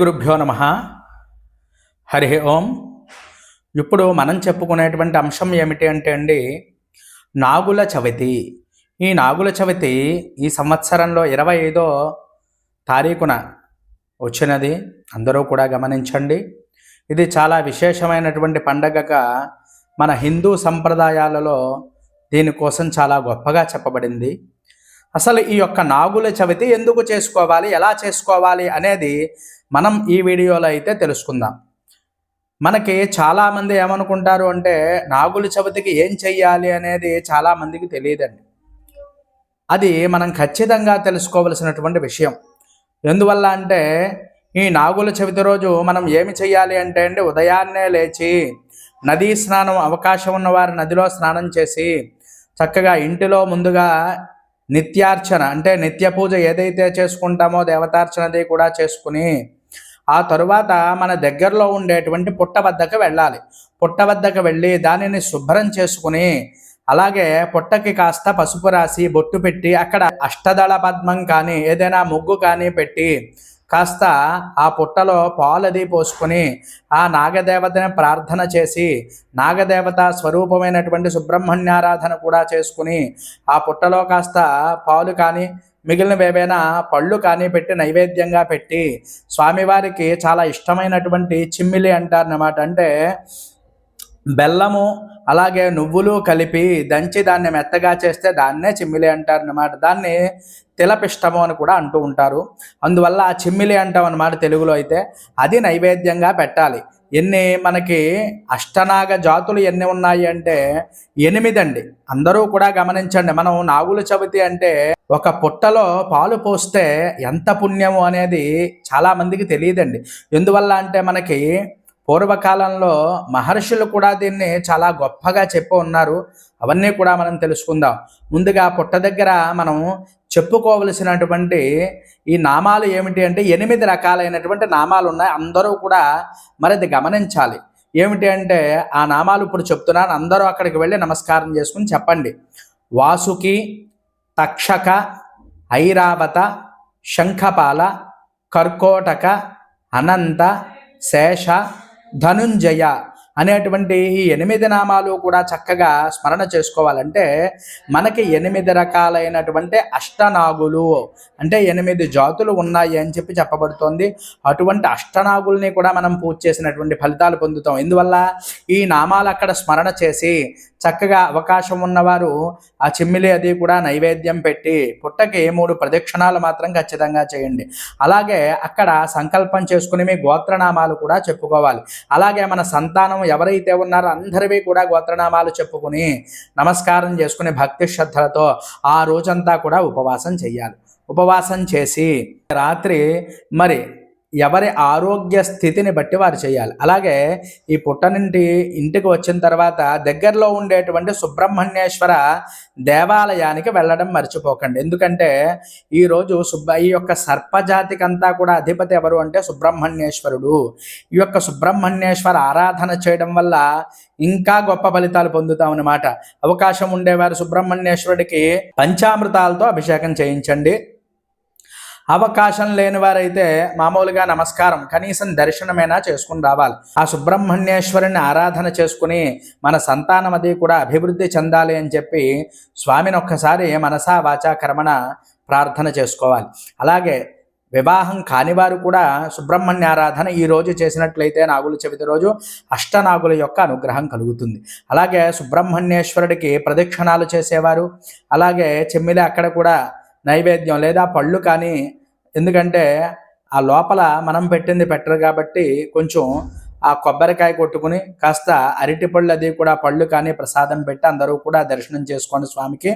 గురుభ్యో నమ. హరి ఓం. ఇప్పుడు మనం చెప్పుకునేటువంటి అంశం ఏమిటి అంటే అండి నాగుల చవితి. ఈ నాగుల చవితి ఈ సంవత్సరంలో ఇరవై ఐదో తారీఖున వచ్చినది. అందరూ కూడా గమనించండి. ఇది చాలా విశేషమైనటువంటి పండగగా మన హిందూ సంప్రదాయాలలో దీనికోసం చాలా గొప్పగా చెప్పబడింది. అసలు ఈ యొక్క నాగుల చవితి ఎందుకు చేసుకోవాలి? ఎలా చేసుకోవాలి? అనేది మనం ఈ వీడియోలో అయితే తెలుసుకుందాం. మనకి చాలామంది ఏమనుకుంటారు అంటే నాగుల చవితికి ఏం చెయ్యాలి అనేది చాలామందికి తెలియదండి. అది మనం ఖచ్చితంగా తెలుసుకోవలసినటువంటి విషయం. ఎందువల్ల అంటే ఈ నాగుల చవితి రోజు మనం ఏమి చెయ్యాలి అంటే అండి ఉదయాన్నే లేచి నదీ స్నానం అవకాశం ఉన్నవారు నదిలో స్నానం చేసి చక్కగా ఇంటిలో ముందుగా నిత్యార్చన అంటే నిత్య పూజ ఏదైతే చేసుకుంటామో దేవతార్చనది కూడా చేసుకుని ఆ తరువాత మన దగ్గరలో ఉండేటువంటి పుట్ట వద్దకు వెళ్ళాలి. పుట్ట వద్దకు వెళ్ళి దానిని శుభ్రం చేసుకుని అలాగే పుట్టకి కాస్త పసుపు రాసి బొట్టు పెట్టి అక్కడ అష్టదళ పద్మం కానీ ఏదైనా ముగ్గు కానీ పెట్టి కాస్త ఆ పుట్టలో పాలది పోసుకొని ఆ నాగదేవతని ప్రార్థన చేసి నాగదేవత స్వరూపమైనటువంటి సుబ్రహ్మణ్యారాధన కూడా చేసుకుని ఆ పుట్టలో కాస్త పాలు కానీ మిగిలినవి ఏవైనా పళ్ళు కానీ పెట్టి నైవేద్యంగా పెట్టి స్వామివారికి చాలా ఇష్టమైనటువంటి చిమ్మిలి అంటారన్నమాట. అంటే బెల్లము అలాగే నువ్వులు కలిపి దంచి దాన్ని మెత్తగా చేస్తే దాన్నే చిమ్మిలి అంటారు అన్నమాట దాన్ని తిలపిష్టము అని కూడా అంటూ ఉంటారు. అందువల్ల ఆ చిమ్మిలి అంటాం అన్నమాట తెలుగులో అయితే. అది నైవేద్యంగా పెట్టాలి. ఎన్ని మనకి అష్టనాగ జాతులు ఎన్ని ఉన్నాయి అంటే ఎనిమిదండి. అందరూ కూడా గమనించండి. మనం నాగుల చవితి అంటే ఒక పుట్టలో పాలు పోస్తే ఎంత పుణ్యము అనేది చాలామందికి తెలియదండి. ఎందువల్ల అంటే మనకి పూర్వకాలంలో మహర్షులు కూడా దీన్ని చాలా గొప్పగా చెప్పి ఉన్నారు. అవన్నీ కూడా మనం తెలుసుకుందాం. ముందుగా పుట్ట దగ్గర మనం చెప్పుకోవలసినటువంటి ఈ నామాలు ఏమిటి అంటే ఎనిమిది రకాలైనటువంటి నామాలు ఉన్నాయి. అందరూ కూడా మరి అది గమనించాలి. ఏమిటి అంటే ఆ నామాలు ఇప్పుడు చెప్తున్నాను. అందరూ అక్కడికి వెళ్ళి నమస్కారం చేసుకుని చెప్పండి. వాసుకి తక్షక ఐరావత శంఖపాల కర్కోటక అనంత శేష ధనుంజయ అనేటువంటి ఈ ఎనిమిది నామాలు కూడా చక్కగా స్మరణ చేసుకోవాలంటే మనకి ఎనిమిది రకాలైనటువంటి అష్టనాగులు అంటే ఎనిమిది జాతులు ఉన్నాయి అని చెప్పి చెప్పబడుతోంది. అటువంటి అష్టనాగుల్ని కూడా మనం పూజ చేసినటువంటి ఫలితాలు పొందుతాం. ఎందువల్ల? ఈ నామాలు అక్కడ స్మరణ చేసి చక్కగా అవకాశం ఉన్నవారు ఆ చిమ్మిలి అది కూడా నైవేద్యం పెట్టి పుట్టకి మూడు ప్రదక్షిణాలు మాత్రం ఖచ్చితంగా చేయండి. అలాగే అక్కడ సంకల్పం చేసుకుని మీ గోత్రనామాలు కూడా చెప్పుకోవాలి. అలాగే మన సంతానం ఎవరైతే ఉన్నారో అందరివి కూడా గోత్రనామాలు చెప్పుకుని నమస్కారం చేసుకుని భక్తి శ్రద్ధలతో ఆ రోజంతా కూడా ఉపవాసం చేయాలి ఉపవాసం చేసి రాత్రి మరి ఎవరి ఆరోగ్య స్థితిని బట్టి వారు చేయాలి. అలాగే ఈ పుట్టనింటి ఇంటికి వచ్చిన తర్వాత దగ్గరలో ఉండేటువంటి సుబ్రహ్మణ్యేశ్వర దేవాలయానికి వెళ్ళడం మర్చిపోకండి. ఎందుకంటే ఈరోజు సుబ్బ ఈ యొక్క సర్పజాతికి అంతా కూడా అధిపతి ఎవరు అంటే సుబ్రహ్మణ్యేశ్వరుడు. ఈ యొక్క సుబ్రహ్మణ్యేశ్వర ఆరాధన చేయడం వల్ల ఇంకా గొప్ప ఫలితాలు పొందుతాం అన్నమాట అవకాశం ఉండేవారు సుబ్రహ్మణ్యేశ్వరుడికి పంచామృతాలతో అభిషేకం చేయించండి. అవకాశం లేని వారైతే మామూలుగా నమస్కారం కనీసం దర్శనమైనా చేసుకుని రావాలి. ఆ సుబ్రహ్మణ్యేశ్వరుని ఆరాధన చేసుకుని మన సంతానం అది కూడా అభివృద్ధి చెందాలి అని చెప్పి స్వామిని ఒక్కసారి మనసా వాచా కర్మణ ప్రార్థన చేసుకోవాలి. అలాగే వివాహం కానివారు కూడా సుబ్రహ్మణ్య ఆరాధన ఈ రోజు చేసినట్లయితే నాగుల చవితి రోజు అష్టనాగుల యొక్క అనుగ్రహం కలుగుతుంది. అలాగే సుబ్రహ్మణ్యేశ్వరుడికి ప్రదక్షిణాలు చేసేవారు. అలాగే చెమ్మిలి అక్కడ కూడా నైవేద్యం లేదా పళ్ళు కానీ ఎందుకంటే ఆ లోపల మనం పెట్టింది పెట్టరు కాబట్టి కొంచెం ఆ కొబ్బరికాయ కొట్టుకుని కాస్త అరటిపళ్ళు అది కూడా పళ్ళు కానీ ప్రసాదం పెట్టి అందరూ కూడా దర్శనం చేసుకోండి స్వామికి.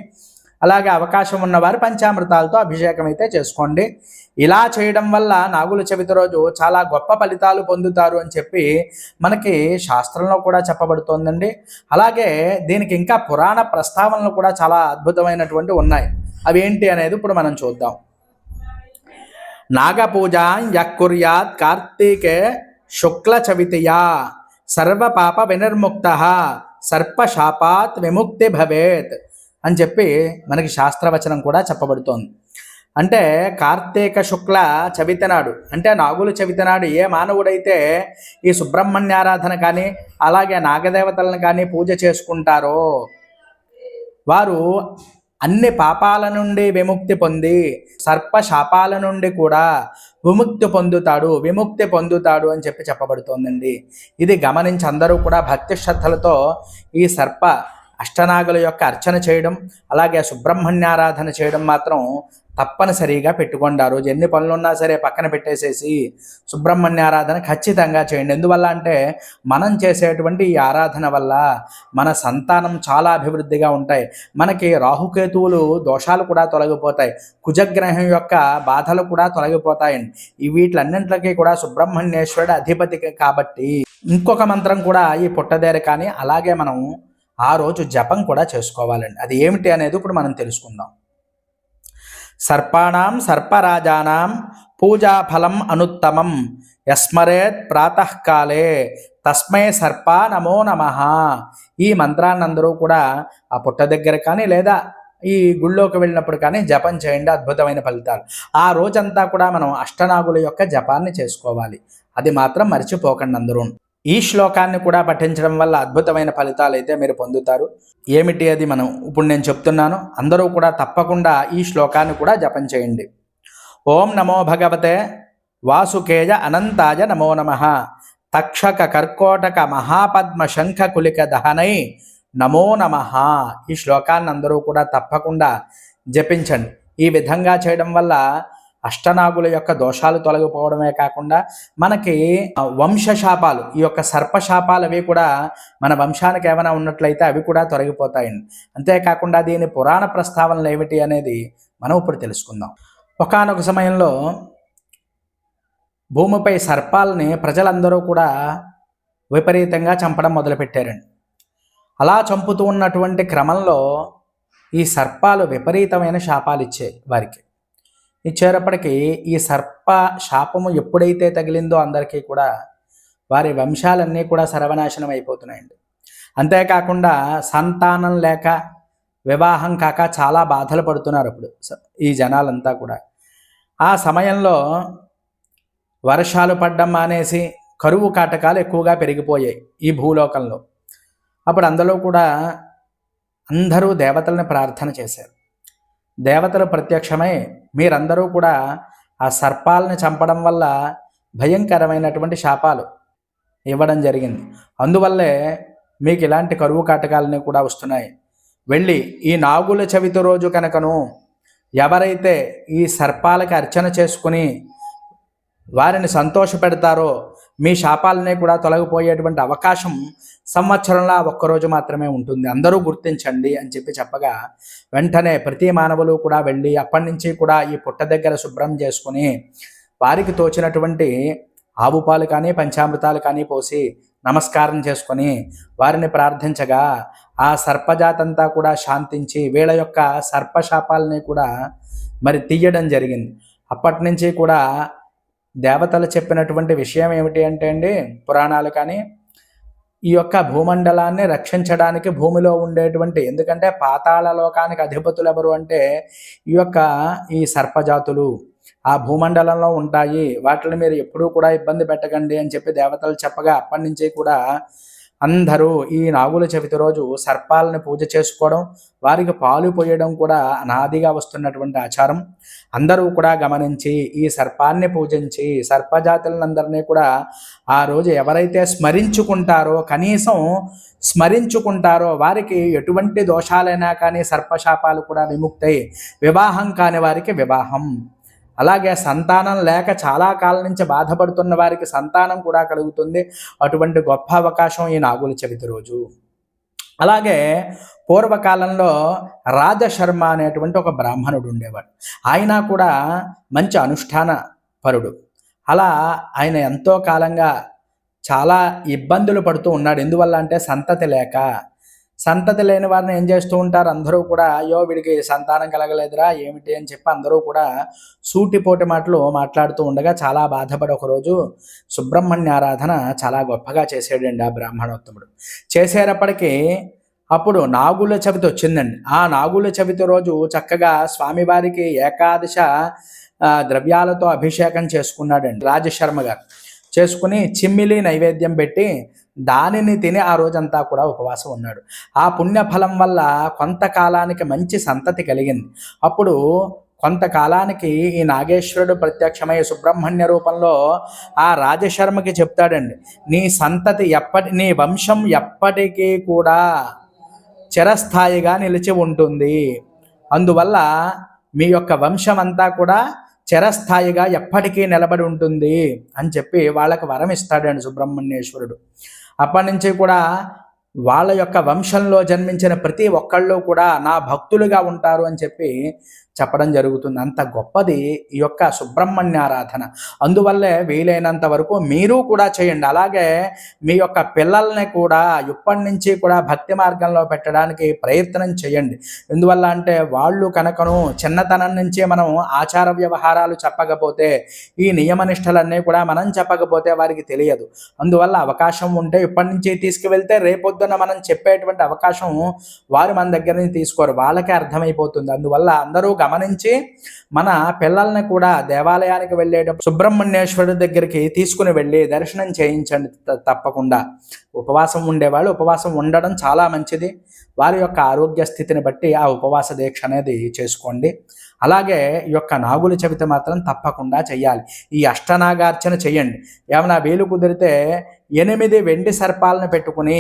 అలాగే అవకాశం ఉన్నవారు పంచామృతాలతో అభిషేకం అయితే చేసుకోండి. ఇలా చేయడం వల్ల నాగుల చవితి రోజు చాలా గొప్ప ఫలితాలు పొందుతారు అని చెప్పి మనకి శాస్త్రంలో కూడా చెప్పబడుతోందండి. అలాగే దీనికి ఇంకా పురాణ ప్రస్తావనలు కూడా చాలా అద్భుతమైనటువంటి ఉన్నాయి. అవి ఏంటి అనేది ఇప్పుడు మనం చూద్దాం. నాగపూజ యక్కుర్యాత్ కార్తీకే శుక్ల చవితియా సర్వపాప వినిర్ముక్త సర్పశాపాత్ విముక్తి భవేత్ అని చెప్పి మనకి శాస్త్రవచనం కూడా చెప్పబడుతోంది. అంటే కార్తీక శుక్ల చవితనాడు అంటే నాగుల చవితనాడు ఏ మానవుడైతే ఈ సుబ్రహ్మణ్యారాధన కానీ అలాగే నాగదేవతలను కానీ పూజ చేసుకుంటారో వారు అన్ని పాపాల నుండి విముక్తి పొంది సర్ప శాపాల నుండి కూడా విముక్తి పొందుతాడు విముక్తి పొందుతాడు అని చెప్పి చెప్పబడుతోందండి. ఇది గమనించి అందరూ కూడా భక్తి శ్రద్ధలతో ఈ సర్ప అష్టనాగుల యొక్క అర్చన చేయడం అలాగే సుబ్రహ్మణ్యారాధన చేయడం మాత్రం తప్పనిసరిగా పెట్టుకోండి. ఆ రోజు ఎన్ని పనులు ఉన్నా సరే పక్కన పెట్టేసేసి సుబ్రహ్మణ్య ఆరాధన ఖచ్చితంగా చేయండి. ఎందువల్ల అంటే మనం చేసేటువంటి ఈ ఆరాధన వల్ల మన సంతానం చాలా అభివృద్ధిగా ఉంటాయి. మనకి రాహుకేతువులు దోషాలు కూడా తొలగిపోతాయి. కుజగ్రహం యొక్క బాధలు కూడా తొలగిపోతాయండి. ఈ వీటిలన్నింటికి కూడా సుబ్రహ్మణ్యేశ్వరుడు అధిపతి కాబట్టి ఇంకొక మంత్రం కూడా ఈ పుట్టదేరు కానీ అలాగే మనం ఆ రోజు జపం కూడా చేసుకోవాలండి. అది ఏమిటి అనేది ఇప్పుడు మనం తెలుసుకుందాం. సర్పాణం సర్పరాజానాం పూజాఫలం అనుత్తమం యస్మరేత్ ప్రాతకాలే తస్మై సర్ప నమో నమ. ఈ మంత్రాన్ని అందరూ కూడా ఆ పుట్ట దగ్గర కానీ లేదా ఈ గుళ్ళోకి వెళ్ళినప్పుడు కానీ జపం చేయండి అద్భుతమైన ఫలితాలు. ఆ రోజంతా కూడా మనం అష్టనాగుల యొక్క జపాన్ని చేసుకోవాలి. అది మాత్రం మర్చిపోకండి అందరూ. ఈ శ్లోకాన్ని కూడా పఠించడం వల్ల అద్భుతమైన ఫలితాలు అయితే మీరు పొందుతారు. ఏమిటి అది? మనం ఇప్పుడు నేను చెప్తున్నాను. అందరూ కూడా తప్పకుండా ఈ శ్లోకాన్ని కూడా జపం చేయండి. ఓం నమో భగవతే వాసుకేయ అనంతాయ నమో నమ. తక్షక కర్కోటక మహాపద్మ శంఖ కులిక దహనై నమో నమ. ఈ శ్లోకాన్ని అందరూ కూడా తప్పకుండా జపించండి. ఈ విధంగా చేయడం వల్ల అష్టనాగుల యొక్క దోషాలు తొలగిపోవడమే కాకుండా మనకి వంశశాపాలు ఈ యొక్క సర్పశాపాలు అవి కూడా మన వంశానికి ఏమైనా ఉన్నట్లయితే అవి కూడా తొలగిపోతాయండి. అంతేకాకుండా దీని పురాణ ప్రస్తావనలు ఏమిటి అనేది మనం ఇప్పుడు తెలుసుకుందాం. ఒకనొక సమయంలో భూమిపై సర్పాలని ప్రజలందరూ కూడా విపరీతంగా చంపడం మొదలుపెట్టారండి. అలా చంపుతూ ఉన్నటువంటి క్రమంలో ఈ సర్పాలు విపరీతమైన శాపాలు ఇచ్చాయి వారికి. ఇచ్చేటప్పటికీ ఈ సర్ప శాపము ఎప్పుడైతే తగిలిందో అందరికీ కూడా వారి వంశాలన్నీ కూడా సర్వనాశనం అయిపోతున్నాయండి. అంతేకాకుండా సంతానం లేక వివాహం కాక చాలా బాధలు పడుతున్నారు అప్పుడు ఈ జనాలంతా కూడా. ఆ సమయంలో వర్షాలు పడ్డం మానేసి కరువు కాటకాలు ఎక్కువగా పెరిగిపోయాయి ఈ భూలోకంలో. అప్పుడు అందులో కూడా అందరూ దేవతలను ప్రార్థన చేశారు. దేవతలు ప్రత్యక్షమై మీరందరూ కూడా ఆ సర్పాలను చంపడం వల్ల భయంకరమైనటువంటి శాపాలు ఇవ్వడం జరిగింది. అందువల్లే మీకు ఇలాంటి కరువు కాటకాలని కూడా వస్తున్నాయి. వెళ్ళి ఈ నాగుల చవితి రోజు కనుకను ఎవరైతే ఈ సర్పాలకి అర్చన చేసుకుని వారిని సంతోషపెడతారో మీ శాపాలనే కూడా తొలగిపోయేటువంటి అవకాశం సంవత్సరంలో ఒక్కరోజు మాత్రమే ఉంటుంది. అందరూ గుర్తించండి అని చెప్పి చెప్పగా వెంటనే ప్రతి మానవులు కూడా వెళ్ళి అప్పటి నుంచి కూడా ఈ పుట్ట దగ్గర శుభ్రం చేసుకుని వారికి తోచినటువంటి ఆవు పాలు కానీ పంచామృతాలు కానీ పోసి నమస్కారం చేసుకొని వారిని ప్రార్థించగా ఆ సర్పజాతంతా కూడా శాంతించి వీళ్ళ యొక్క సర్పశాపాలని కూడా మరి తీయడం జరిగింది. అప్పటి నుంచి కూడా దేవతలు చెప్పినటువంటి విషయం ఏమిటి అంటే అండి పురాణాలు కానీ ఈ యొక్క భూమండలాన్ని రక్షించడానికి భూమిలో ఉండేటువంటి ఎందుకంటే పాతాళ లోకానికి అధిపతులు ఎవరు అంటే ఈ యొక్క ఈ సర్పజాతులు. ఆ భూమండలంలో ఉంటాయి. వాటిని మీరు ఎప్పుడూ కూడా ఇబ్బంది పెట్టకండి అని చెప్పి దేవతలు చెప్పగా అప్పటి నుంచి కూడా అందరూ ఈ నాగుల చవితి రోజు సర్పాలను పూజ చేసుకోవడం వారికి పాలు పోయడం కూడా అనాదిగా వస్తున్నటువంటి ఆచారం. అందరూ కూడా గమనించి ఈ సర్పాన్ని పూజించి సర్పజాతులందరినీ కూడా ఆ రోజు ఎవరైతే స్మరించుకుంటారో కనీసం స్మరించుకుంటారో వారికి ఎటువంటి దోషాలైనా కానీ సర్పశాపాలు కూడా విముక్తయి వివాహం కాని వారికి వివాహం. అలాగే సంతానం లేక చాలా కాలం నుంచి బాధపడుతున్న వారికి సంతానం కూడా కలుగుతుంది. అటువంటి గొప్ప అవకాశం ఈ నాగుల చవితి రోజు. అలాగే పూర్వకాలంలో రాజశర్మ అనేటువంటి ఒక బ్రాహ్మణుడు ఉండేవాడు. ఆయన కూడా మంచి అనుష్ఠాన పరుడు. అలా ఆయన ఎంతో కాలంగా చాలా ఇబ్బందులు పడుతూ ఉన్నాడు. ఎందువల్ల అంటే సంతతి లేక సంతతి లేని వారిని ఏం చేస్తూ ఉంటారు? అందరూ కూడా అయ్యో వీడికి సంతానం కలగలేదురా ఏమిటి? అని చెప్పి అందరూ కూడా సూటిపోటి మాటలు మాట్లాడుతూ ఉండగా చాలా బాధపడి ఒకరోజు సుబ్రహ్మణ్య ఆరాధన చాలా గొప్పగా చేసాడండి ఆ బ్రాహ్మణోత్తముడు. చేసేటప్పటికీ అప్పుడు నాగుల చవితి వచ్చిందండి. ఆ నాగుల చవితి రోజు చక్కగా స్వామివారికి ఏకాదశ ద్రవ్యాలతో అభిషేకం చేసుకున్నాడండి రాజశర్మ గారు. చేసుకుని చిమ్మిలి నైవేద్యం పెట్టి దానిని తిని ఆ రోజంతా కూడా ఉపవాసం ఉన్నాడు. ఆ పుణ్యఫలం వల్ల కొంతకాలానికి మంచి సంతతి కలిగింది. అప్పుడు కొంతకాలానికి ఈ నాగేశ్వరుడు ప్రత్యక్షమై సుబ్రహ్మణ్య రూపంలో ఆ రాజశర్మకి చెప్తాడండి నీ సంతతి ఎప్పటి నీ వంశం ఎప్పటికీ కూడా చిరస్థాయిగా నిలిచి ఉంటుంది. అందువల్ల మీ యొక్క వంశం అంతా కూడా చిరస్థాయిగా ఎప్పటికీ నిలబడి ఉంటుంది అని చెప్పి వాళ్ళకి వరం ఇస్తాడండి సుబ్రహ్మణ్యేశ్వరుడు. అప్పటి నుంచి కూడా వాళ్ళ యొక్క వంశంలో జన్మించిన ప్రతి ఒక్కళ్ళు కూడా నా భక్తులుగా ఉంటారు అని చెప్పి చెప్పడం జరుగుతుంది. అంత గొప్పది ఈ యొక్క సుబ్రహ్మణ్య ఆరాధన అందువల్లే వీలైనంత వరకు మీరు కూడా చేయండి. అలాగే మీ యొక్క పిల్లల్ని కూడా ఇప్పటి నుంచి కూడా భక్తి మార్గంలో పెట్టడానికి ప్రయత్నం చేయండి. ఎందువల్ల అంటే వాళ్ళు కనుకను చిన్నతనం నుంచే మనం ఆచార వ్యవహారాలు చెప్పకపోతే ఈ నియమనిష్టలన్నీ కూడా మనం చెప్పకపోతే వారికి తెలియదు. అందువల్ల అవకాశం ఉంటే ఇప్పటి నుంచి తీసుకువెళ్తే రేపొద్దున మనం చెప్పేటువంటి అవకాశం వారు మన దగ్గర నుంచి తీసుకోరు. వాళ్ళకే అర్థమైపోతుంది. అందువల్ల అందరూ గమనించి మన పిల్లల్ని కూడా దేవాలయానికి వెళ్ళేటప్పుడు సుబ్రహ్మణ్యేశ్వరుడి దగ్గరికి తీసుకుని వెళ్ళి దర్శనం చేయించండి త- తప్పకుండా. ఉపవాసం ఉండేవాళ్ళు ఉపవాసం ఉండడం చాలా మంచిది. వారి యొక్క ఆరోగ్య స్థితిని బట్టి ఆ ఉపవాస దీక్ష అనేది చేసుకోండి. అలాగే ఈ యొక్క నాగుల చవితి మాత్రం తప్పకుండా చేయాలి ఈ అష్టనాగార్చన చేయండి ఏమైనా వీలు కుదిరితే ఎనిమిది వెండి సర్పాలను పెట్టుకుని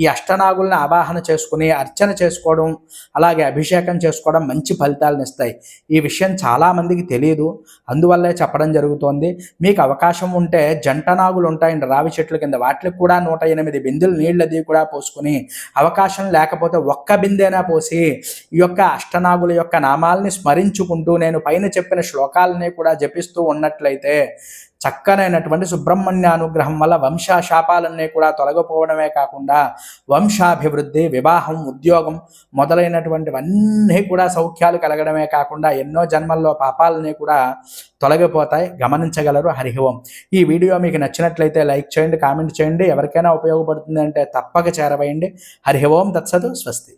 ఈ అష్టనాగుల్ని ఆవాహన చేసుకుని అర్చన చేసుకోవడం అలాగే అభిషేకం చేసుకోవడం మంచి ఫలితాలను ఇస్తాయి. ఈ విషయం చాలామందికి తెలియదు అందువల్లే చెప్పడం జరుగుతోంది. మీకు అవకాశం ఉంటే జంట నాగులు ఉంటాయండి రావి చెట్ల కింద. వాటికి కూడా నూట ఎనిమిది బిందెలు నీళ్ళది కూడా పోసుకుని అవకాశం లేకపోతే ఒక్క బిందెనా పోసి ఈ యొక్క అష్టనాగుల యొక్క నామాల్ని స్మరించుకుంటూ నేను పైన చెప్పిన శ్లోకాలని కూడా జపిస్తూ ఉన్నట్లయితే చక్కనైనటువంటి సుబ్రహ్మణ్య అనుగ్రహం వల్ల వంశ శాపాలన్నీ కూడా తొలగిపోవడమే కాకుండా వంశాభివృద్ధి వివాహం ఉద్యోగం మొదలైనటువంటివన్నీ కూడా సౌఖ్యాలు కలగడమే కాకుండా ఎన్నో జన్మల్లో పాపాలని కూడా తొలగిపోతాయి. గమనించగలరు. హరి ఈ వీడియో మీకు నచ్చినట్లయితే లైక్ చేయండి కామెంట్ చేయండి. ఎవరికైనా ఉపయోగపడుతుంది అంటే తప్పక చేరవేయండి. హరిహోం తత్సదు స్వస్తి.